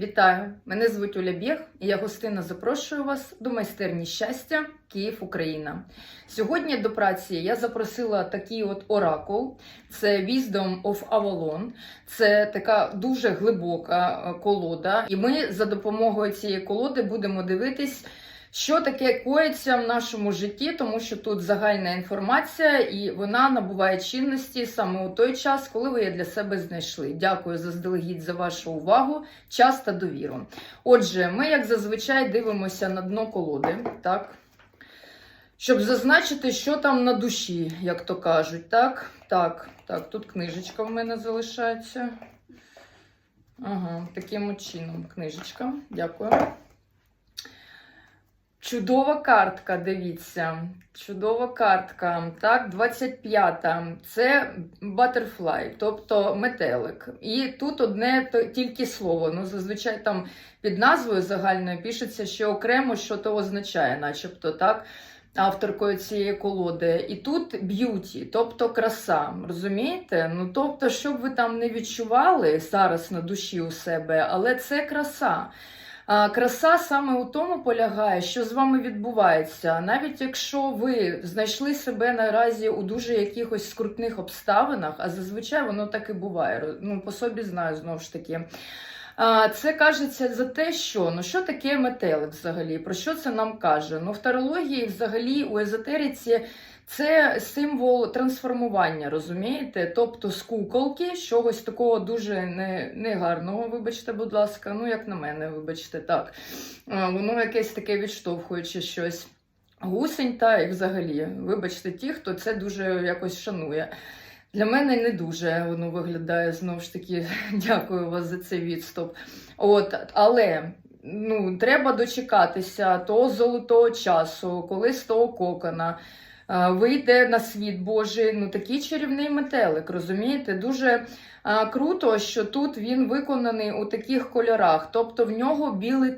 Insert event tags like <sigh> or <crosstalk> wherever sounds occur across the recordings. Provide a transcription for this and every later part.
Вітаю! Мене звуть Оля Бєг, і я гостина запрошую вас до майстерні щастя Київ, Україна. Сьогодні до праці я запросила такий от оракул. Це Wisdom of Avalon. Це така дуже глибока е, колода. І ми за допомогою цієї колоди будемо дивитись. Що таке коїться в нашому житті, тому що тут загальна інформація, і вона набуває чинності саме у той час, коли ви її для себе знайшли. Дякую заздалегідь за вашу увагу, час та довіру. Отже, ми, як зазвичай, дивимося на дно колоди, так? Щоб зазначити, що там на душі, як то кажуть. Так, так, так, тут книжечка в мене залишається. Ага, таким чином книжечка. Дякую. Чудова картка, дивіться. Чудова картка. Так, 25-та. Це Butterfly, тобто метелик. І тут одне тільки слово. Ну, зазвичай там під назвою загальною пишеться, що окремо що то означає, начебто, так. Авторкою цієї колоди. І тут б'юті, тобто краса. Розумієте? Ну, тобто, щоб ви там не відчували зараз на душі у себе, але це краса. Краса саме у тому полягає, що з вами відбувається. Навіть якщо ви знайшли себе наразі у дуже якихось скрутних обставинах, а зазвичай воно так і буває. Ну, по собі знаю знову ж таки. Це кажеться за те, що ну що таке метелик взагалі? Про що це нам каже? Ну, в тарології, взагалі, у езотериці це символ трансформування, розумієте? Тобто з куколки, чогось такого дуже не, негарного, вибачте, будь ласка, ну як на мене, вибачте, так. Воно якесь таке відштовхуюче щось. Гусень та і взагалі, вибачте, ті, хто це дуже якось шанує. Для мене не дуже воно виглядає знову ж таки. <laughs> Дякую вас за цей відступ. От, але ну, треба дочекатися того золотого часу, коли з того кокона. Вийде на світ Божий, ну такий чарівний метелик, розумієте? Дуже круто, що тут він виконаний у таких кольорах. Тобто в нього білі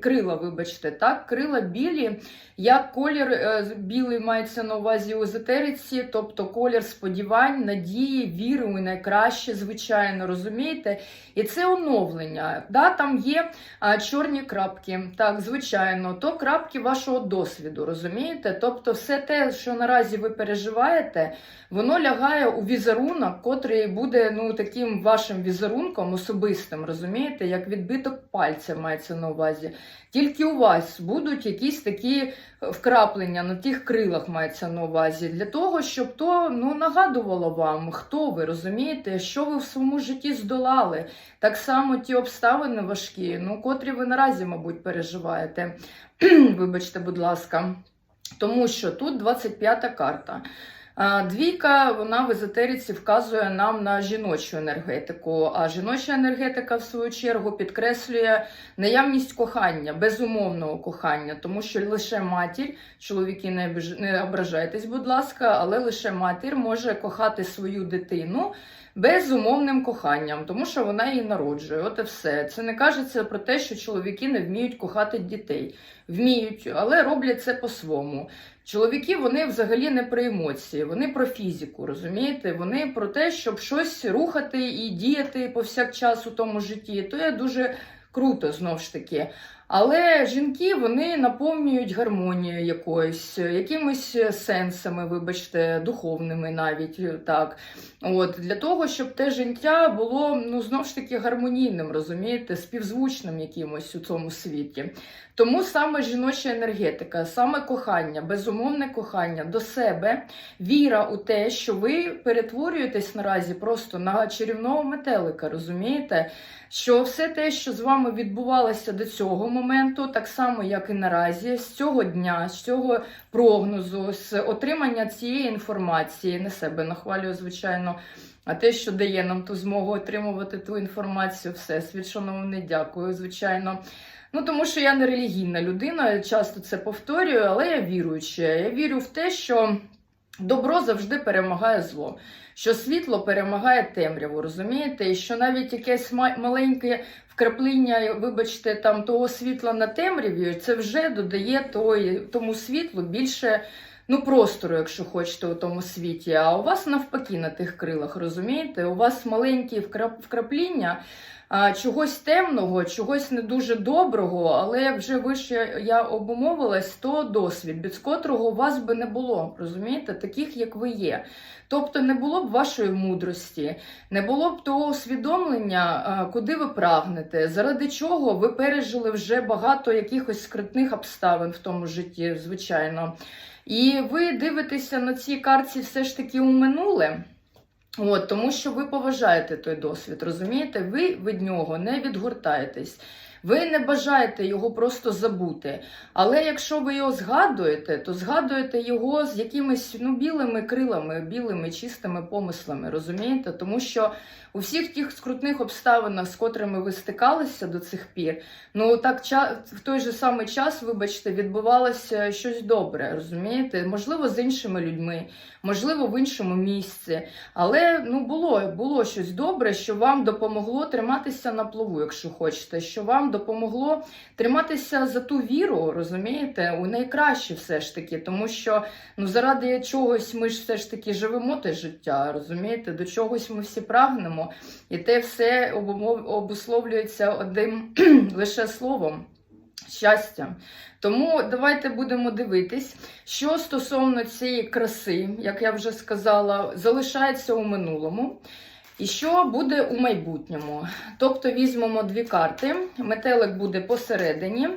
крила, вибачте, так? Крила білі, як колір е, білий мається на увазі у езотериці, тобто колір сподівань, надії, віри у найкраще, звичайно, розумієте? І це оновлення. Да? Там є чорні крапки, так, звичайно, то крапки вашого досвіду, розумієте? Тобто, все те, що наразі ви переживаєте, воно лягає у візерунок, котрий буде ну, таким вашим візерунком особистим, розумієте, як відбиток пальця мається на увазі. Тільки у вас будуть якісь такі вкраплення на тих крилах мається на увазі, для того, щоб то ну, нагадувало вам, хто ви розумієте, що ви в своєму житті здолали. Так само ті обставини важкі, ну, котрі ви наразі, мабуть, переживаєте. <clears throat> Вибачте, будь ласка. Тому що тут 25-та карта. Двійка, вона в езотериці вказує нам на жіночу енергетику, а жіноча енергетика, в свою чергу, підкреслює наявність кохання, безумовного кохання, тому що лише матір, чоловіки не ображайтесь, будь ласка, але лише матір може кохати свою дитину безумовним коханням, тому що вона її народжує. От і все. Це не кажеться про те, що чоловіки не вміють кохати дітей. Вміють, але роблять це по-своєму. Чоловіки вони взагалі не про емоції, вони про фізику, розумієте? Вони про те, щоб щось рухати і діяти повсякчас у тому житті. То є дуже круто знову ж таки. Але жінки вони наповнюють гармонією якоюсь, якимись сенсами, вибачте, духовними навіть так. От для того, щоб те життя було ну знов ж таки гармонійним, розумієте, співзвучним якимось у цьому світі. Тому саме жіноча енергетика, саме кохання, безумовне кохання до себе, віра у те, що ви перетворюєтесь наразі просто на чарівного метелика, розумієте? Що все те, що з вами відбувалося до цього моменту, так само як і наразі, з цього дня, з цього прогнозу, з отримання цієї інформації, не себе нахвалюю, звичайно. А те, що дає нам ту змогу отримувати ту інформацію, всесвіт, шановний, дякую, звичайно. Ну, тому що я не релігійна людина, часто це повторюю, але я віруюча. Я вірю в те, що добро завжди перемагає зло, що світло перемагає темряву, розумієте? І що навіть якесь маленьке вкрапління, вибачте, там того світла на темряві, це вже додає той, тому світлу більше ну, простору, якщо хочете, у тому світі. А у вас навпаки на тих крилах, розумієте? У вас маленькі вкрап- вкрапління. Чогось темного, чогось не дуже доброго, але як вже вище я обумовилась, то досвід, без котрого вас би не було, розумієте, таких як ви є. Тобто не було б вашої мудрості, не було б того усвідомлення, куди ви прагнете, заради чого ви пережили вже багато якихось скритних обставин в тому житті, звичайно. І ви дивитеся на цій карті все ж таки у минуле. От, тому що ви поважаєте той досвід, розумієте? Ви від нього не відгортаєтесь. Ви не бажаєте його просто забути. Але якщо ви його згадуєте, то згадуєте його з якимись ну, білими крилами, білими чистими помислами, розумієте? Тому що у всіх тих скрутних обставинах, з котрими ви стикалися до цих пір, ну так в той же самий час, вибачте, відбувалося щось добре, розумієте? Можливо, з іншими людьми, можливо, в іншому місці. Але ну було, було щось добре, що вам допомогло триматися на плаву, якщо хочете, що вам допомогло триматися за ту віру, розумієте, у найкраще все ж таки, тому що ну заради чогось ми ж все ж таки живемо те життя, розумієте, до чогось ми всі прагнемо, і те все обусловлюється одним <clears throat> лише словом. Щастя. Тому давайте будемо дивитись, що стосовно цієї краси, як я вже сказала, залишається у минулому. І що буде у майбутньому? Тобто візьмемо дві карти. Метелик буде посередині.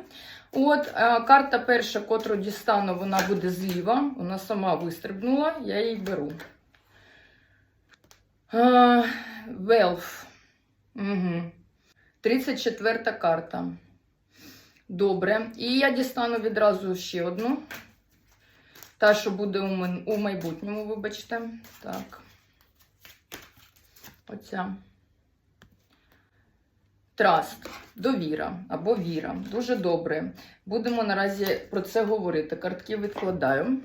От е, карта перша, котру дістану, вона буде зліва. Вона сама вистрибнула, я її беру. Е, Велф. Угу. 34 карта. Добре. І я дістану відразу ще одну. Та, що буде у майбутньому, вибачте. Так. Оця. Траст, довіра або віра. Дуже добре. Будемо наразі про це говорити. Картки відкладаю.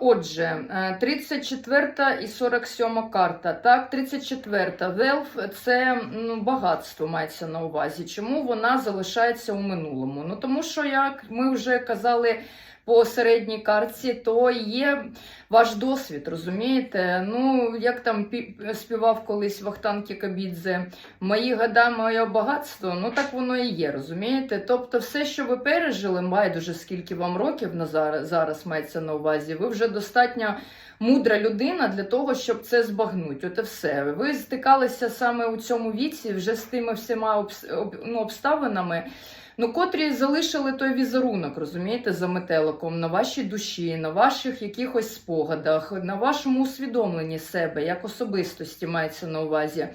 Отже, е, 34 і 47 карта. Так, 34 Велф це ну, багатство мається на увазі. Чому вона залишається у минулому? Ну тому що, як ми вже казали по середній картці, то є ваш досвід, розумієте? Ну, як там пі- співав колись Вахтан Кікабідзе, мої года, моє багатство, ну так воно і є, розумієте? Тобто, все, що ви пережили, байдуже скільки вам років на зараз, зараз мається на увазі, ви вже достатньо мудра людина для того, щоб це збагнути. От і все. Ви стикалися саме у цьому віці вже з тими всіма ну, обставинами. Ну, котрі залишили той візерунок, розумієте, за метеликом на вашій душі, на ваших якихось спогадах, на вашому усвідомленні себе, як особистості мається на увазі.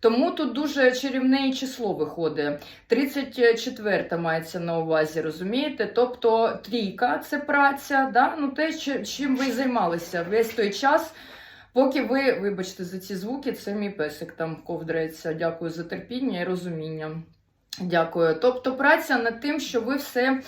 Тому тут дуже чарівне число виходить. 34 мається на увазі, розумієте? Тобто трійка це праця, да? ну те, чим ви займалися весь той час. Поки ви, вибачте за ці звуки, це мій песик там ковдрається. Дякую за терпіння і розуміння. Дякую. Тобто праця над тим, що ви все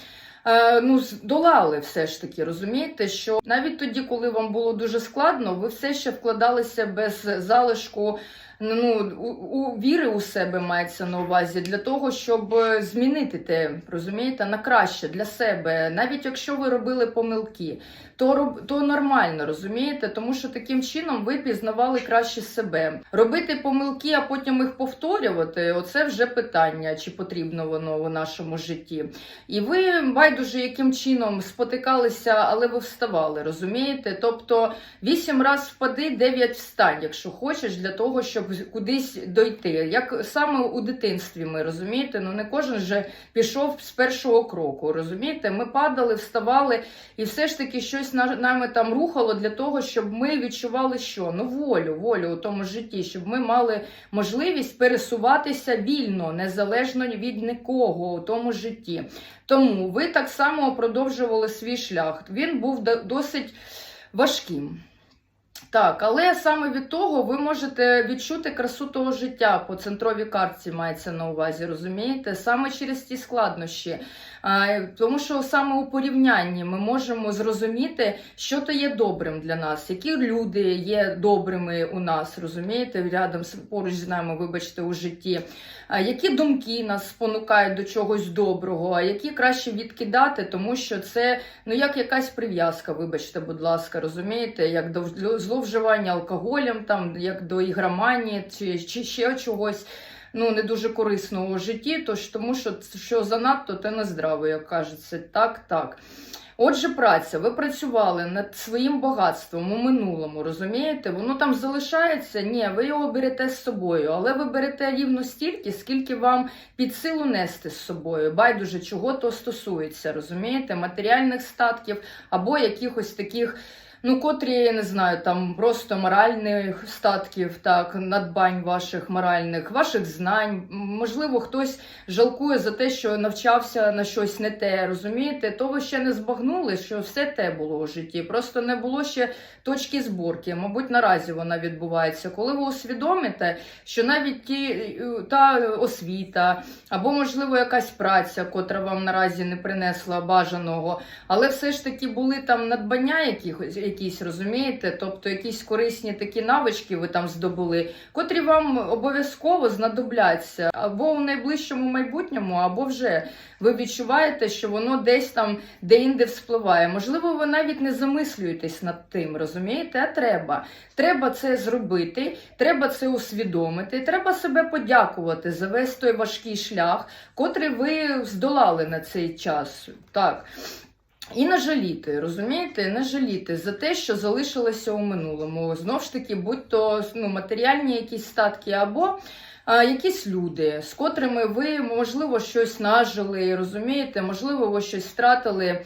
е, ну, здолали все ж таки, розумієте, що навіть тоді, коли вам було дуже складно, ви все ще вкладалися без залишку ну, у, у віри у себе мається на увазі для того, щоб змінити те, розумієте, на краще для себе. Навіть якщо ви робили помилки, то, то нормально, розумієте? Тому що таким чином ви пізнавали краще себе. Робити помилки, а потім їх повторювати оце вже питання, чи потрібно воно в нашому житті. І ви байдуже яким чином спотикалися, але ви вставали, розумієте? Тобто вісім раз впади, дев'ять встань, якщо хочеш, для того, щоб кудись дойти. Як саме у дитинстві ми розумієте? Ну не кожен же пішов з першого кроку. Розумієте? Ми падали, вставали, і все ж таки щось на- нами там рухало для того, щоб ми відчували, що ну волю, волю у тому житті, щоб ми мали можливість пересуватися вільно, незалежно від нікого у тому житті. Тому ви так само продовжували свій шлях. Він був досить важким. Так, але саме від того ви можете відчути красу того життя по центровій картці мається на увазі, розумієте? Саме через ті складнощі. Тому що саме у порівнянні ми можемо зрозуміти, що то є добрим для нас, які люди є добрими у нас, розумієте, рядом поруч з нами, вибачте, у житті. Які думки нас спонукають до чогось доброго, а які краще відкидати, тому що це ну як якась прив'язка, вибачте, будь ласка, розумієте, як до зловживання алкоголем, там як до ігроманії чи, чи ще чогось. Ну, не дуже корисного у житті, тож тому що що занадто, те не здраво, як кажеться. Так, так. Отже, праця, ви працювали над своїм багатством у минулому, розумієте? Воно там залишається? Ні, ви його берете з собою, але ви берете рівно стільки, скільки вам під силу нести з собою. Байдуже, чого то стосується, розумієте? Матеріальних статків або якихось таких. Ну, котрі, я не знаю, там просто моральних статків, так, надбань ваших моральних, ваших знань. Можливо, хтось жалкує за те, що навчався на щось не те, розумієте? То ви ще не збагнули, що все те було у житті. Просто не було ще точки зборки. Мабуть, наразі вона відбувається. Коли ви усвідомите, що навіть ті, е, та освіта, або, можливо, якась праця, котра вам наразі не принесла бажаного, але все ж таки були там надбання якихось, якісь, розумієте? Тобто якісь корисні такі навички ви там здобули, котрі вам обов'язково знадобляться або у найближчому майбутньому, або вже ви відчуваєте, що воно десь там де-інде вспливає. Можливо, ви навіть не замислюєтесь над тим, розумієте? А треба. Треба це зробити, треба це усвідомити, треба себе подякувати за весь той важкий шлях, котрий ви здолали на цей час. Так. І не жаліти, розумієте, не жаліти за те, що залишилося у минулому. Знов ж таки, будь то ну, матеріальні якісь статки або якісь люди, з котрими ви, можливо, щось нажили, розумієте, можливо, ви щось втратили.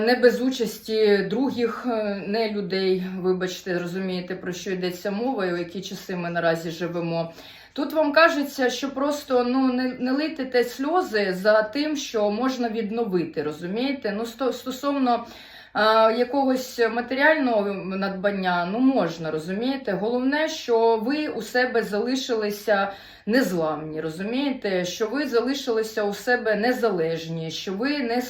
Не без участі других е, не людей, вибачте, розумієте, про що йдеться мова, і у які часи ми наразі живемо. Тут вам кажеться, що просто ну не, не лийте те сльози за тим, що можна відновити, розумієте? Ну, сто- стосовно а, якогось матеріального надбання, ну можна, розумієте? Головне, що ви у себе залишилися незламні, розумієте? Що ви залишилися у себе незалежні, що ви не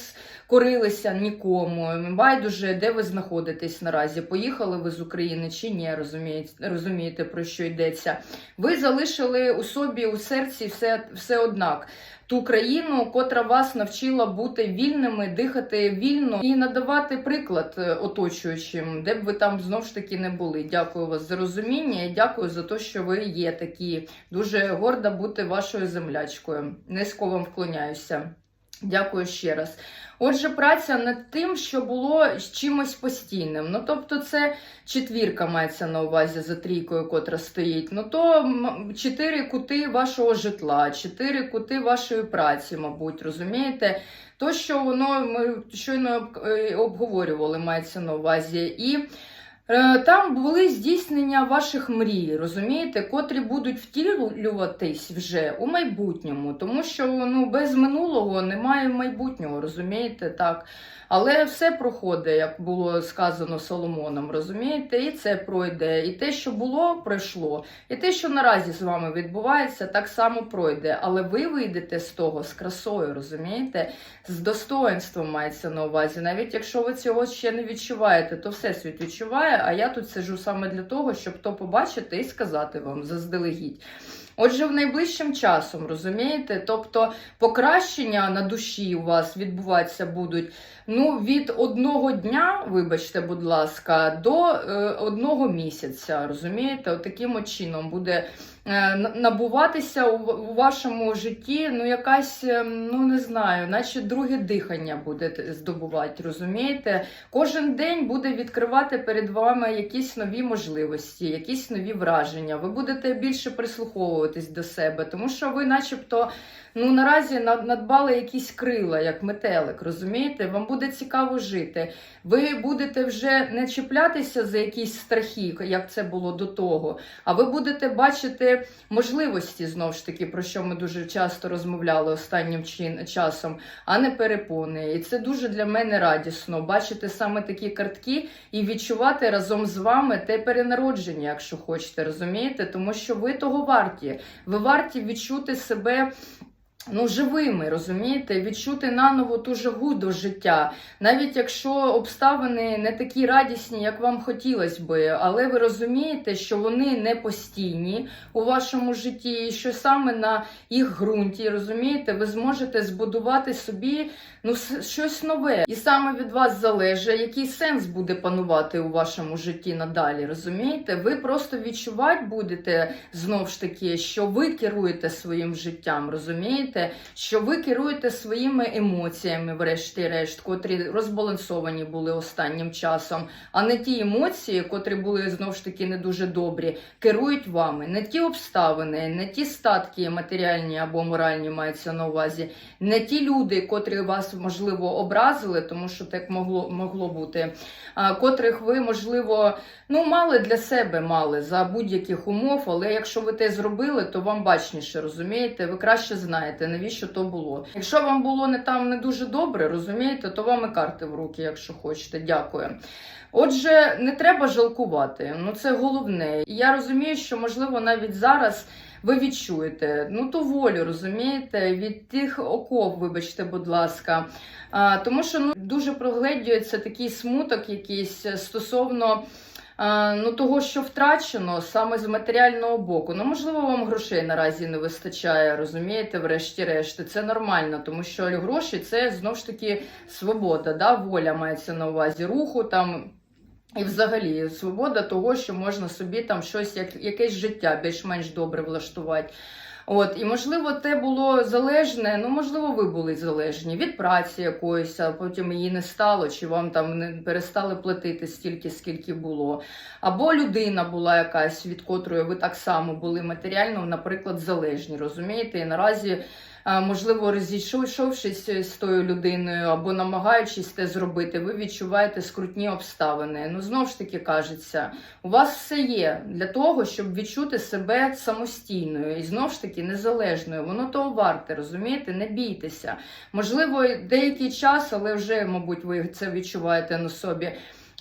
скорилися нікому. Байдуже, де ви знаходитесь наразі? Поїхали ви з України чи ні? Розумієте, розумієте про що йдеться? Ви залишили у собі у серці все, все однак. Ту країну, котра вас навчила бути вільними, дихати вільно і надавати приклад е, оточуючим, де б ви там знов ж таки не були. Дякую вас за розуміння і дякую за те, що ви є такі. Дуже горда бути вашою землячкою. Низько вам вклоняюся. Дякую ще раз. Отже, праця над тим, що було з чимось постійним. Ну, тобто, це четвірка мається на увазі за трійкою, котра стоїть. Ну то чотири кути вашого житла, чотири кути вашої праці, мабуть, розумієте? То, що воно ми щойно е, обговорювали, мається на увазі. І Там були здійснення ваших мрій, розумієте, котрі будуть втілюватись вже у майбутньому, тому що ну без минулого немає майбутнього, розумієте, так. Але все проходить, як було сказано Соломоном, розумієте, і це пройде. І те, що було, пройшло. І те, що наразі з вами відбувається, так само пройде. Але ви вийдете з того з красою, розумієте? З достоинством мається на увазі. Навіть якщо ви цього ще не відчуваєте, то всесвіт відчуває. А я тут сиджу саме для того, щоб то побачити і сказати вам заздалегідь. Отже, в найближчим часом, розумієте? Тобто покращення на душі у вас відбуватися будуть ну, від одного дня, вибачте, будь ласка, до е, одного місяця. Розумієте? От таким чином буде набуватися у, вашому житті, ну, якась, е, ну не знаю, наче друге дихання буде здобувати, розумієте? Кожен день буде відкривати перед вами якісь нові можливості, якісь нові враження. Ви будете більше прислуховуватись до себе, тому що ви, начебто, ну наразі надбали якісь крила, як метелик, розумієте? Вам буде цікаво жити. Ви будете вже не чіплятися за якісь страхи, як це було до того, а ви будете бачити можливості знову ж таки, про що ми дуже часто розмовляли останнім часом, а не перепони. І це дуже для мене радісно бачити саме такі картки і відчувати разом з вами те перенародження, якщо хочете, розумієте? Тому що ви того варті. Ви варті відчути себе. Ну, живими, розумієте, відчути наново ту жагу до життя, навіть якщо обставини не такі радісні, як вам хотілося би, але ви розумієте, що вони не постійні у вашому житті, і що саме на їх ґрунті, розумієте, ви зможете збудувати собі ну, щось нове. І саме від вас залежить, який сенс буде панувати у вашому житті надалі. Розумієте? Ви просто відчувати будете знов ж таки, що ви керуєте своїм життям, розумієте? Що ви керуєте своїми емоціями, врешті-решт, котрі розбалансовані були останнім часом, а не ті емоції, котрі були знов ж таки не дуже добрі, керують вами. Не ті обставини, не ті статки матеріальні або моральні мається на увазі, не ті люди, котрі вас можливо образили, тому що так могло могло бути, а, котрих ви можливо ну мали для себе мали за будь-яких умов. Але якщо ви те зробили, то вам бачніше розумієте, ви краще знаєте, навіщо то було. Якщо вам було не там не дуже добре, розумієте, то вам і карти в руки, якщо хочете. Дякую. Отже, не треба жалкувати. Ну це головне. Я розумію, що можливо навіть зараз ви відчуєте ну ту волю, розумієте, від тих оков, вибачте, будь ласка. А, тому що ну дуже прогледюється такий смуток, якийсь стосовно. Ну, того, що втрачено саме з матеріального боку. Ну, можливо, вам грошей наразі не вистачає, розумієте, врешті-решт. Це нормально, тому що гроші це знов ж таки свобода, да? воля мається на увазі руху там. І взагалі свобода того, що можна собі там щось, як, якесь життя більш-менш добре влаштувати. От, і можливо, те було залежне, ну можливо, ви були залежні від праці якоїсь, а потім її не стало, чи вам там не перестали платити стільки, скільки було. Або людина була якась, від котрої ви так само були матеріально, наприклад, залежні. Розумієте? І наразі можливо, розійшовшись з тою людиною або намагаючись те зробити, ви відчуваєте скрутні обставини. Ну, знову ж таки кажеться, у вас все є для того, щоб відчути себе самостійною і знову ж таки незалежною. Воно того варте, розумієте? Не бійтеся. Можливо, деякий час, але вже, мабуть, ви це відчуваєте на собі.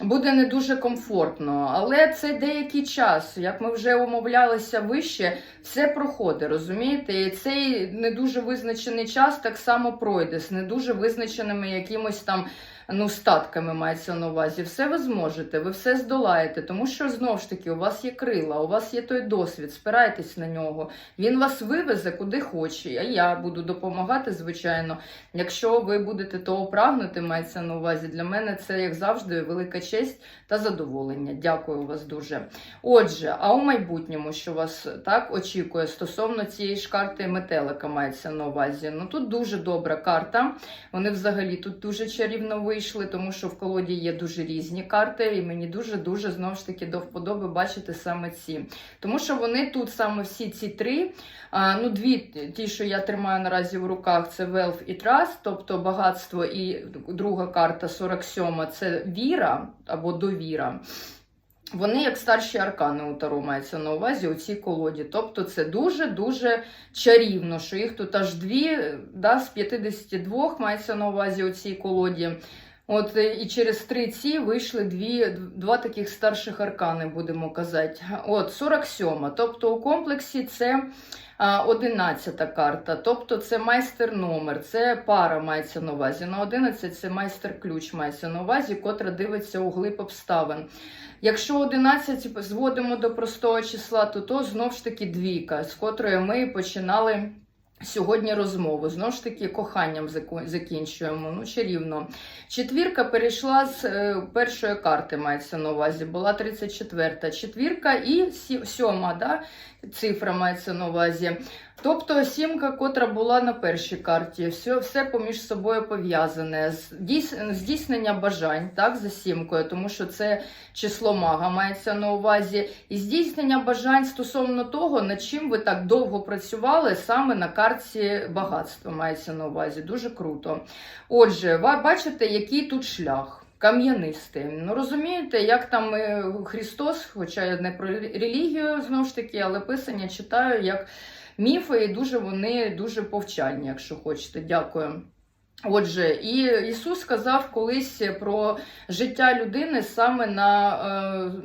Буде не дуже комфортно, але це деякий час. Як ми вже умовлялися вище, все проходить, розумієте? І цей не дуже визначений час так само пройде з не дуже визначеними якимось там ну, статками мається на увазі. Все ви зможете, ви все здолаєте, тому що знову ж таки у вас є крила, у вас є той досвід, спирайтесь на нього. Він вас вивезе куди хоче. А я буду допомагати, звичайно. Якщо ви будете того прагнути, мається на увазі. Для мене це, як завжди, велика честь та задоволення. Дякую вас дуже. Отже, а у майбутньому, що вас так очікує стосовно цієї ж карти метелика, мається на увазі. Ну тут дуже добра карта. Вони взагалі тут дуже чарівно вийшли, тому що в колоді є дуже різні карти, і мені дуже-дуже знову ж таки до вподоби бачити саме ці. Тому що вони тут саме всі ці три. А, ну, дві ті, що я тримаю наразі в руках, це Wealth і Trust, тобто багатство, і друга карта 47 це віра або довіра. Вони як старші аркани у Таро мається на увазі у цій колоді. Тобто це дуже-дуже чарівно, що їх тут аж дві, да, з 52 мається на увазі у цій колоді. От е, і через три ці вийшли дві, два таких старших аркани, будемо казати. От 47. Тобто у комплексі це а, 11 карта, тобто це майстер номер, це пара мається на увазі. На 11 це майстер ключ мається на увазі, котра дивиться у глиб обставин. Якщо 11 зводимо до простого числа, то то знов ж таки двійка, з котрої ми починали. Сьогодні розмову знову ж таки коханням закінчуємо. Ну, чарівно. Четвірка перейшла з е, першої карти, мається на увазі. Була 34-та четвірка і сьома да, цифра мається на увазі. Тобто сімка, котра була на першій карті, все, все поміж собою пов'язане. Здійснення бажань, так, за сімкою, тому що це число мага мається на увазі. І здійснення бажань стосовно того, над чим ви так довго працювали, саме на карті багатства мається на увазі. Дуже круто. Отже, ви бачите, який тут шлях. Кам'янистий. Ну розумієте, як там е, Христос, хоча я не про релігію знову ж таки, але писання читаю як міфи, і дуже вони дуже повчальні, якщо хочете. Дякую. Отже, і Ісус сказав колись про життя людини саме на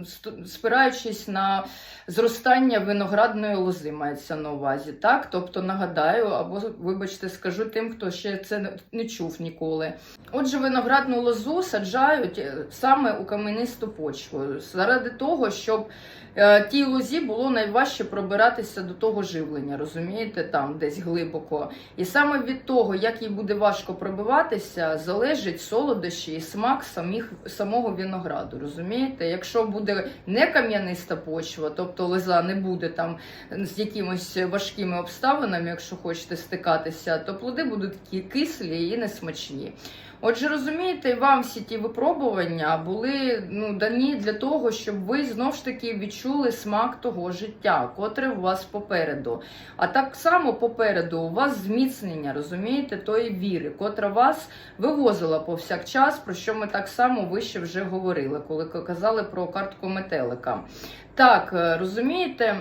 е, спираючись на зростання виноградної лози, мається на увазі. Так, тобто нагадаю, або вибачте, скажу тим, хто ще це не- чув ніколи. Отже, виноградну лозу саджають е, саме у кам'янисту почву заради того, щоб тій лозі було найважче пробиратися до того живлення, розумієте, там десь глибоко. І саме від того, як їй буде важко пробиватися, залежить солодощі і смак самих, самого винограду. Розумієте? Якщо буде не кам'яниста почва, тобто лоза не буде там з якимось важкими обставинами, якщо хочете стикатися, то плоди будуть такі кислі і несмачні. Отже, розумієте, вам всі ті випробування були ну, дані для того, щоб ви знов ж таки відчули смак того життя, котре у вас попереду. А так само попереду у вас зміцнення, розумієте, тої віри, котра вас вивозила повсякчас, про що ми так само вище вже говорили, коли казали про картку метелика. Так, е, розумієте.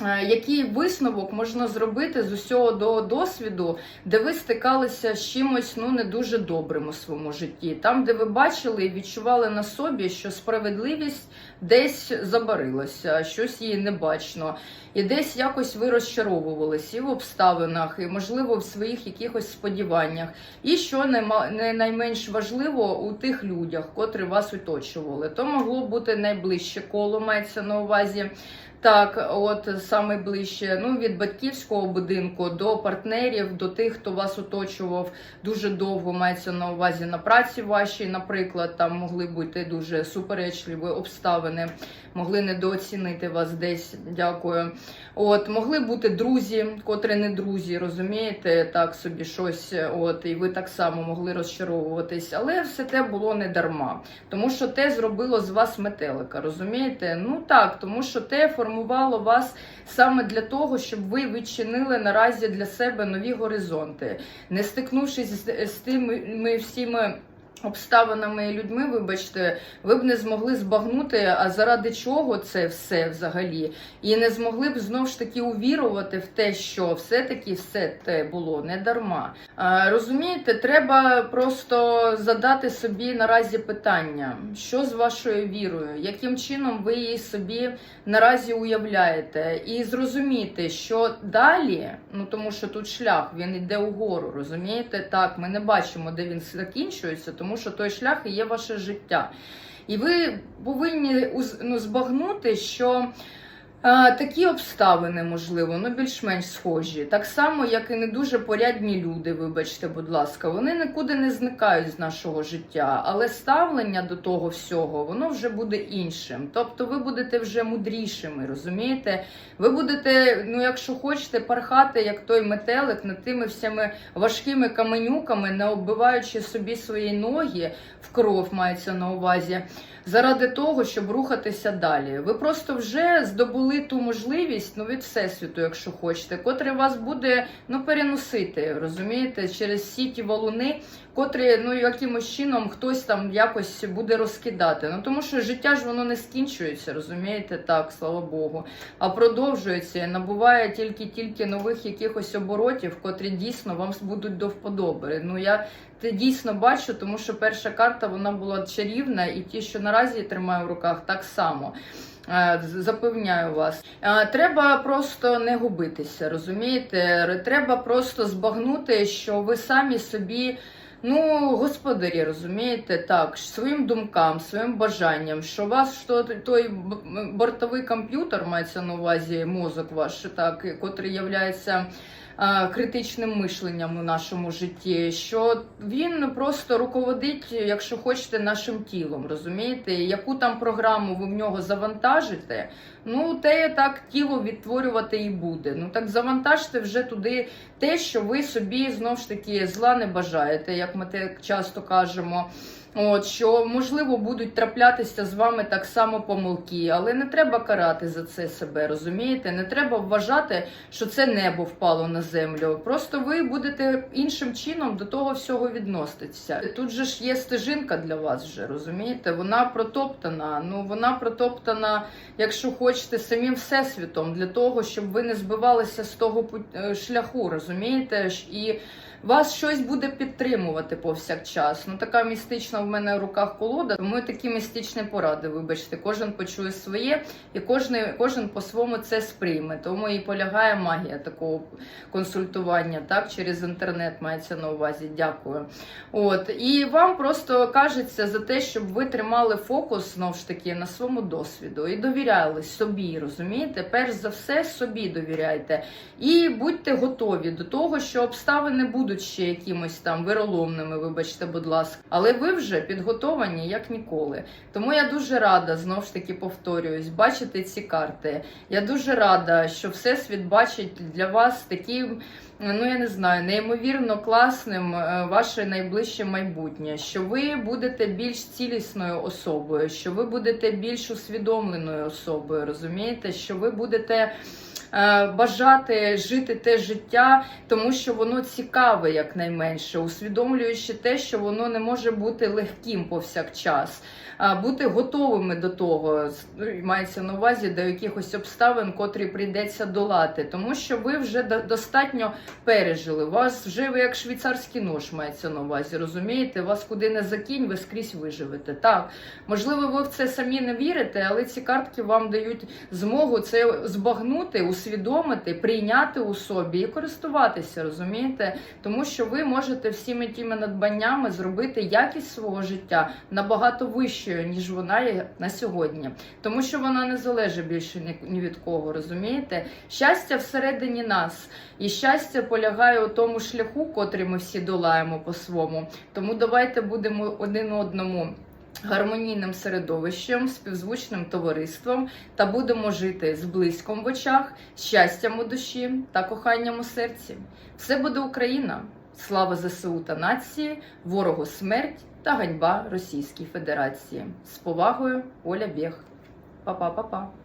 Е, Який висновок можна зробити з усього до досвіду, де ви стикалися з чимось ну не дуже добрим у своєму житті, там, де ви бачили і відчували на собі, що справедливість десь забарилася, щось її не бачно, і десь якось ви розчаровувалися і в обставинах, і можливо в своїх якихось сподіваннях. І що не найменш важливо у тих людях, котрі вас оточували, то могло бути найближче коло, мається на увазі. Так, от саме ближче, ну від батьківського будинку до партнерів, до тих, хто вас оточував дуже довго, мається на увазі на праці вашій, наприклад, там могли бути дуже суперечливі обставини, могли недооцінити вас десь. Дякую. От могли бути друзі, котрі не друзі, розумієте, так собі щось. От, і ви так само могли розчаровуватись, але все те було не дарма, тому що те зробило з вас метелика, розумієте? Ну так, тому що те формувало вас саме для того, щоб ви відчинили наразі для себе нові горизонти, не стикнувшись з, з тими всіми. Обставинами і людьми, вибачте, ви б не змогли збагнути, а заради чого це все взагалі, і не змогли б знов ж таки увірувати в те, що все-таки все те було не дарма. А, розумієте, треба просто задати собі наразі питання, що з вашою вірою, яким чином ви її собі наразі уявляєте, і зрозуміти, що далі, ну тому що тут шлях він іде угору, розумієте? Так, ми не бачимо, де він закінчується, тому що той шлях і є ваше життя. І ви повинні ну, збагнути, що такі обставини, можливо, ну більш-менш схожі. Так само, як і не дуже порядні люди, вибачте, будь ласка, вони нікуди не зникають з нашого життя, але ставлення до того всього, воно вже буде іншим. Тобто ви будете вже мудрішими, розумієте? Ви будете, ну якщо хочете, пархати, як той метелик, над тими всіми важкими каменюками, не оббиваючи собі свої ноги в кров, мається на увазі, заради того, щоб рухатися далі. Ви просто вже здобули ту можливість, ну від всесвіту, якщо хочете, котре вас буде ну переносити, розумієте, через всі ті валуни, котрі ну якимось чином хтось там якось буде розкидати. Ну тому що життя ж воно не скінчується, розумієте, так, слава Богу, а продовжується, і набуває тільки-тільки нових якихось оборотів, котрі дійсно вам будуть до вподоби. Ну я це дійсно бачу, тому що перша карта вона була чарівна, і ті, що наразі я тримаю в руках, так само. Е, Запевняю вас, Е, треба просто не губитися, розумієте? Треба просто збагнути, що ви самі собі. Ну, господарі, розумієте, так, своїм думкам, своїм бажанням, що вас що той бортовий комп'ютер мається на увазі мозок ваш, так, котрий являється критичним мишленням у нашому житті, що він просто руководить, якщо хочете, нашим тілом, розумієте, яку там програму ви в нього завантажите, ну те так тіло відтворювати і буде. Ну так завантажте вже туди те, що ви собі знов ж таки зла не бажаєте, як ми так часто кажемо. От що можливо будуть траплятися з вами так само помилки, але не треба карати за це себе, розумієте? Не треба вважати, що це небо впало на землю. Просто ви будете іншим чином до того всього відноситися. Тут же ж є стежинка для вас, вже розумієте? Вона протоптана. Ну вона протоптана, якщо хочете, самим всесвітом для того, щоб ви не збивалися з того е, шляху, розумієте? І вас щось буде підтримувати повсякчас. Ну така містична в мене в руках колода. Тому такі містичні поради. Вибачте, кожен почує своє, і кожен, кожен по-своєму це сприйме. Тому і полягає магія такого консультування, так через інтернет мається на увазі. Дякую. От і вам просто кажеться за те, щоб ви тримали фокус знов ж таки на своєму досвіду і довіряли собі, розумієте? Перш за все собі довіряйте. І будьте готові до того, що обставини будуть ще якимось там вироломними, вибачте, будь ласка. Але ви вже підготовані як ніколи. Тому я дуже рада, знов ж таки повторююсь, бачити ці карти. Я дуже рада, що Всесвіт бачить для вас таким. Ну, я не знаю, неймовірно класним е, ваше найближче майбутнє, що ви будете більш цілісною особою, що ви будете більш усвідомленою особою, розумієте, що ви будете бажати жити те життя, тому що воно цікаве, якнайменше, усвідомлюючи те, що воно не може бути легким повсякчас. А бути готовими до того, ну, мається на увазі до якихось обставин, котрі прийдеться долати, тому що ви вже достатньо пережили. Вас вже ви як швейцарський нож мається на увазі, розумієте? Вас куди не закинь, ви скрізь виживете. Так, можливо, ви в це самі не вірите, але ці картки вам дають змогу це збагнути, усвідомити, прийняти у собі і користуватися, розумієте? Тому що ви можете всіми тими надбаннями зробити якість свого життя набагато вищою, ніж вона є на сьогодні. Тому що вона не залежить більше ні, від кого, розумієте? Щастя всередині нас. І щастя полягає у тому шляху, котрий ми всі долаємо по-своєму. Тому давайте будемо один одному. Гармонійним середовищем, співзвучним товариством та будемо жити з близьком в очах, щастям у душі та коханням у серці. Все буде Україна! Слава ЗСУ та нації, ворогу смерть та ганьба Російській Федерації. З повагою, Оля Бєх. Па-па-па-па.